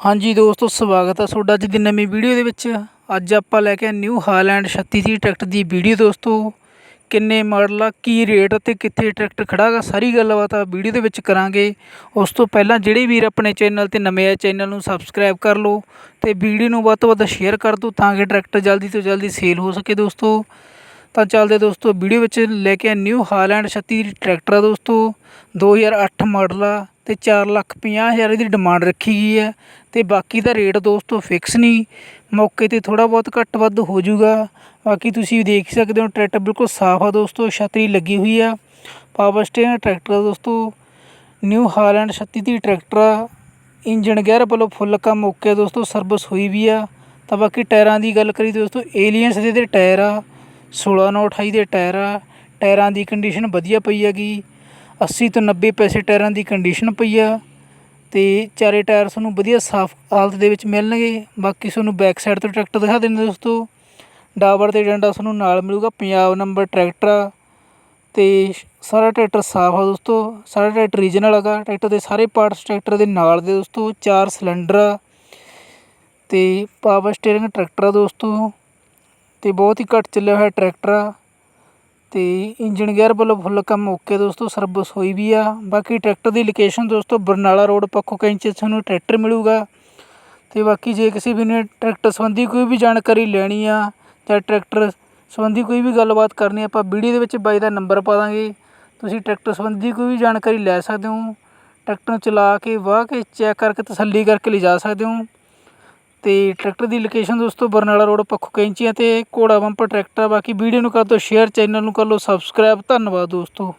ਹਾਂਜੀ ਦੋਸਤੋ, ਸਵਾਗਤ ਹੈ ਤੁਹਾਡਾ ਅੱਜ ਦੀ ਨਵੀਂ ਵੀਡੀਓ ਦੇ ਵਿੱਚ। ਅੱਜ ਆਪਾਂ ਲੈ ਕੇ ਆਏ ਨਿਊ ਹਾਲੈਂਡ 36 ਦੀ ਟਰੈਕਟਰ ਦੀ ਵੀਡੀਓ ਦੋਸਤੋ। ਕਿੰਨੇ ਮਾਡਲ ਆ, ਕੀ ਰੇਟ ਅਤੇ ਕਿੱਥੇ ਟਰੈਕਟਰ ਖੜਾ ਗਾ ਸਾਰੀ ਗੱਲਬਾਤ ਆ ਵੀਡੀਓ ਦੇ ਵਿੱਚ ਕਰਾਂਗੇ। ਉਸ ਤੋਂ ਪਹਿਲਾਂ ਜਿਹੜੇ ਵੀਰ ਆਪਣੇ ਚੈਨਲ ਤੇ ਨਵੇਂ ਆ, ਚੈਨਲ ਨੂੰ ਸਬਸਕ੍ਰਾਈਬ ਕਰ ਲਓ ਤੇ ਵੀਡੀਓ ਨੂੰ ਵੱਧ ਤੋਂ ਵੱਧ ਸ਼ੇਅਰ ਕਰ ਦਿਓ ਤਾਂ ਕਿ ਟਰੈਕਟਰ ਜਲਦੀ ਤੋਂ ਜਲਦੀ ਸੇਲ ਹੋ ਸਕੇ ਦੋਸਤੋ। ਤਾਂ ਚੱਲਦੇ ਦੋਸਤੋ, ਵੀਡੀਓ ਵਿੱਚ ਲੈ ਕੇ ਆਏ ਨਿਊ ਹਾਲੈਂਡ 36 ਦੀ ਟਰੈਕਟਰ ਆ ਦੋਸਤੋ। 2008 ਮਾਡਲ ਆ ਅਤੇ ਚਾਰ ਲੱਖ 50 ਹਜ਼ਾਰ ਇਹਦੀ ਡਿਮਾਂਡ ਰੱਖੀ ਗਈ ਹੈ ਅਤੇ ਬਾਕੀ ਦਾ ਰੇਟ ਦੋਸਤੋ ਫਿਕਸ ਨਹੀਂ। ਮੌਕੇ ਤੇ ਥੋੜ੍ਹਾ ਬਹੁਤ ਘੱਟ ਵੱਧ ਹੋ ਜਾਊਗਾ। ਬਾਕੀ ਤੁਸੀਂ ਦੇਖ ਸਕਦੇ ਹੋ ਟਰੈਕਟਰ ਬਿਲਕੁਲ ਸਾਫ਼ ਆ ਦੋਸਤੋ, ਛਤਰੀ ਲੱਗੀ ਹੋਈ ਆ। ਪਾਵਰ ਸਟੇਅਰਿੰਗ ਟਰੈਕਟਰ ਦੋਸਤੋ। ਨਿਊ ਹਾਲੈਂਡ 36 ਦੀ ਟਰੈਕਟਰ ਆ। ਇੰਜਨ ਗੇਅਰ ਵੱਲੋਂ ਫੁੱਲ ਕੰਮ ਓਕੇ ਦੋਸਤੋ ਸਰਵਿਸ ਹੋਈ ਵੀ ਆ। ਤਾਂ ਬਾਕੀ ਟਾਇਰਾਂ ਦੀ ਗੱਲ ਕਰੀ ਦੋਸਤੋ ਏਲੀਅਨਸ ਦੇ ਦੇ ਟਾਇਰ ਆ। 16 ਨੌ 28 ਦੇ ਟਾਇਰ ਆ। ਟਾਇਰਾਂ ਦੀ ਕੰਡੀਸ਼ਨ ਵਧੀਆ ਪਈ ਹੈਗੀ। 80 ਤੋਂ 90 ਪੈਸੇ ਟਾਇਰਾਂ ਦੀ ਕੰਡੀਸ਼ਨ ਪਈ ਆ ਤੇ ਚਾਰੇ ਟਾਇਰ ਤੁਹਾਨੂੰ ਵਧੀਆ ਸਾਫ਼ ਹਾਲਤ ਦੇ ਵਿੱਚ ਮਿਲਣਗੇ। ਬਾਕੀ ਤੁਹਾਨੂੰ ਬੈਕ ਸਾਈਡ ਤੋਂ ਟਰੈਕਟਰ ਦਿਖਾ ਦਿੰਦੇ ਦੋਸਤੋ। ਡਾਬਰ ਤੇ ਡੰਡਾ ਤੁਹਾਨੂੰ ਨਾਲ ਮਿਲੂਗਾ, ਪੰਜਾਬ ਨੰਬਰ ਟਰੈਕਟਰ ਆ। ਤੇ ਸਾਰਾ ਟਰੈਕਟਰ ਸਾਫ਼ ਆ ਦੋਸਤੋ। ਸਾਰਾ ਟਰੈਕਟਰ ਰੀਜਨਲ ਹੈਗਾ। ਟਰੈਕਟਰ ਦੇ ਸਾਰੇ ਪਾਰਟਸ ਟਰੈਕਟਰ ਦੇ ਨਾਲ ਦੇ ਦੋਸਤੋ। ਚਾਰ ਸਿਲੰਡਰ ਆ। ਤੇ ਪਾਵਰ ਸਟੀਅਰਿੰਗ ਟਰੈਕਟਰ ਆ ਦੋਸਤੋ। ਤੇ ਬਹੁਤ ਹੀ ਘੱਟ ਚੱਲਿਆ ਹੋਇਆ ਟਰੈਕਟਰ ਆ। ਅਤੇ ਇੰਜਨ ਗੇਅਰ ਵੱਲੋਂ ਫੁੱਲ ਕੰਮ ਓਕੇ ਦੋਸਤੋ, ਸਰਵਿਸ ਹੋਈ ਵੀ ਆ। ਬਾਕੀ ਟਰੈਕਟਰ ਦੀ ਲੋਕੇਸ਼ਨ ਦੋਸਤੋ, ਬਰਨਾਲਾ ਰੋਡ ਪੱਖੋ ਕੈਂਚੀ ਤੁਹਾਨੂੰ ਟਰੈਕਟਰ ਮਿਲੂਗਾ। ਅਤੇ ਬਾਕੀ ਜੇ ਕਿਸੇ ਵੀ ਨੇ ਟਰੈਕਟਰ ਸੰਬੰਧੀ ਕੋਈ ਵੀ ਜਾਣਕਾਰੀ ਲੈਣੀ ਆ ਜਾਂ ਟਰੈਕਟਰ ਸੰਬੰਧੀ ਕੋਈ ਵੀ ਗੱਲਬਾਤ ਕਰਨੀ ਆਪਾਂ ਵੀਡੀਓ ਦੇ ਵਿੱਚ ਬਾਈ ਦਾ ਨੰਬਰ ਪਾ ਦਾਂਗੇ। ਤੁਸੀਂ ਟਰੈਕਟਰ ਸੰਬੰਧੀ ਕੋਈ ਵੀ ਜਾਣਕਾਰੀ ਲੈ ਸਕਦੇ ਹੋ। ਟਰੈਕਟਰ ਨੂੰ ਚਲਾ ਕੇ, ਵਾਹ ਕੇ ਚੈੱਕ ਕਰਕੇ ਤਸੱਲੀ ਕਰਕੇ ਲਿਜਾ ਸਕਦੇ ਹੋ। ਤੇ ਟਰੈਕਟਰ ਦੀ ਲੋਕੇਸ਼ਨ ਦੋਸਤੋ ਬਰਨਾਲਾ ਰੋਡ ਪੱਖੋ ਕੈਂਚੀਆਂ ਤੇ ਘੋੜਾ ਬੰਪਰ ਟਰੈਕਟਰ ਬਾਕੀ ਵੀਡੀਓ ਨੂੰ ਕਰ ਦਿਓ ਸ਼ੇਅਰ ਚੈਨਲ ਨੂੰ ਕਰ ਲਓ ਸਬਸਕ੍ਰਾਈਬ ਧੰਨਵਾਦ ਦੋਸਤੋ।